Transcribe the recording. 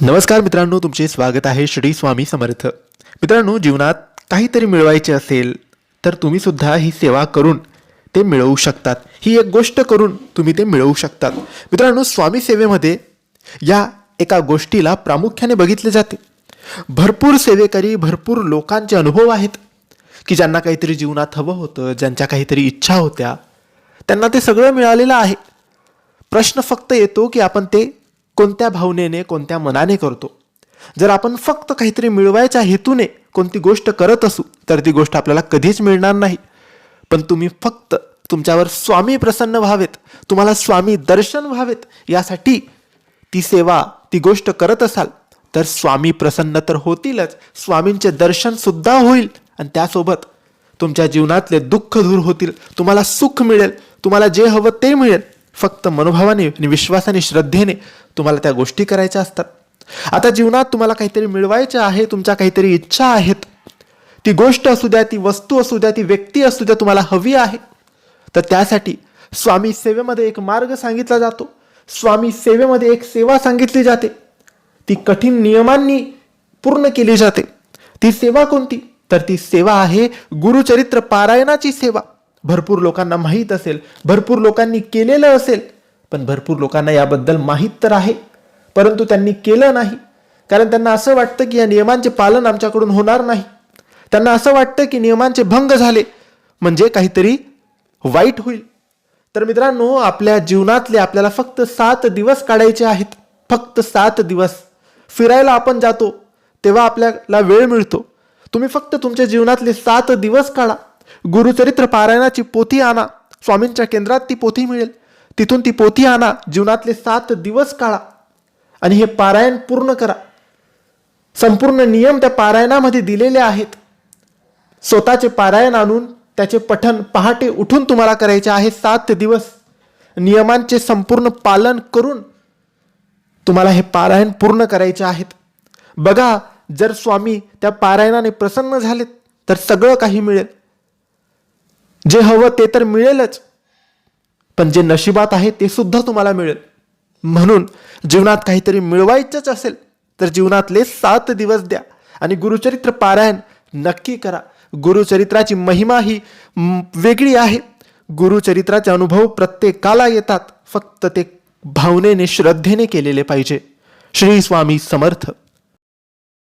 नमस्कार मित्रांनो तुमचे स्वागत आहे श्री स्वामी समर्थ. मित्रांनो जीवनात काहीतरी मिळवायचे असेल तर तुम्ही सुद्धा ही सेवा करून ते मिळवू शकतात. ही एक गोष्ट करून तुम्ही ते मिळवू शकतात. मित्रांनो स्वामी सेवेमध्ये या एका गोष्टीला प्रामुख्याने बघितले जाते. भरपूर सेवेकरी भरपूर लोकांचे अनुभव आहेत की ज्यांना काहीतरी जीवनात हवं होतं ज्यांच्या काहीतरी इच्छा होत्या त्यांना ते सगळं मिळालेलं आहे. प्रश्न फक्त येतो की आपण ते कोणत्या भावनेने कोणत्या मनाने करतो? जर आपण फक्त काहीतरी मिळवायच्या हेतूने कोणती गोष्ट करत असू तर ती गोष्ट आपल्याला कधीच मिळणार नाही. पण तुम्ही फक्त तुमच्यावर स्वामी प्रसन्न व्हावेत तुम्हाला स्वामी दर्शन व्हावेत यासाठी ती सेवा ती गोष्ट करत असाल तर स्वामी प्रसन्न तर होतीलच स्वामींचे दर्शनसुद्धा होईल. आणि त्यासोबत तुमच्या जीवनातले दुःख दूर होतील तुम्हाला सुख मिळेल तुम्हाला जे हवं ते मिळेल. फक्त मनोभावाने आणि विश्वासाने श्रद्धेने तुम्हाला त्या गोष्टी करायच्या असतात. आता जीवनात तुम्हाला काहीतरी मिळवायचे आहे तुमच्या काहीतरी इच्छा आहेत. ती गोष्ट असू द्या ती वस्तू असू द्या ती व्यक्ती असू द्या तुम्हाला हवी आहे. तर त्यासाठी स्वामी सेवेमध्ये एक मार्ग सांगितला जातो. स्वामी सेवेमध्ये एक सेवा सांगितली जाते. ती कठीण नियमांनी पूर्ण केली जाते. ती सेवा कोणती? तर ती सेवा आहे गुरुचरित्र पारायणाची सेवा. भरपूर लोकांना माहीत असेल भरपूर लोकांनी केलेलं असेल पण भरपूर लोकांना याबद्दल माहीत तर आहे परंतु त्यांनी केलं नाही. कारण त्यांना असं वाटतं की या नियमांचे पालन आमच्याकडून होणार नाही. त्यांना असं वाटतं की नियमांचे भंग झाले म्हणजे काहीतरी वाईट होईल. तर मित्रांनो आपल्या जीवनातले आपल्याला फक्त सात दिवस काढायचे आहेत. फक्त सात दिवस. फिरायला आपण जातो तेव्हा आपल्याला वेळ मिळतो. तुम्ही फक्त तुमच्या जीवनातले सात दिवस काढा. गुरुचरित्र पारायणाची पोथी आणा. स्वामींच्या केंद्रात ती पोथी मिळेल. तिथून ती पोथी आणा. जीवनातले सात दिवस काढा. आणि हे पारायण पूर्ण करा. संपूर्ण नियम त्या पारायणामध्ये दिलेले आहेत. स्वतःचे पारायण आणून त्याचे पठन पहाटे उठून तुम्हाला करायचे आहे सात दिवस. नियमांचे संपूर्ण पालन करून तुम्हाला हे पारायण पूर्ण करायचे आहेत. बघा जर स्वामी त्या पारायणाने प्रसन्न झालेत तर सगळं काही मिळेल. जे हवं ते तर मिळेलच. पण जे नशिबात आहे ते सुद्धा तुम्हाला मिळेल. म्हणून जीवनात काहीतरी मिळवायचंच असेल तर जीवनातले सात दिवस द्या. आणि गुरुचरित्र पारायण नक्की करा. गुरुचरित्राची महिमा ही वेगळी आहे. गुरुचरित्राचे अनुभव प्रत्येकाला येतात. फक्त ते भावनेने श्रद्धेने केलेले पाहिजे. श्री स्वामी समर्थ.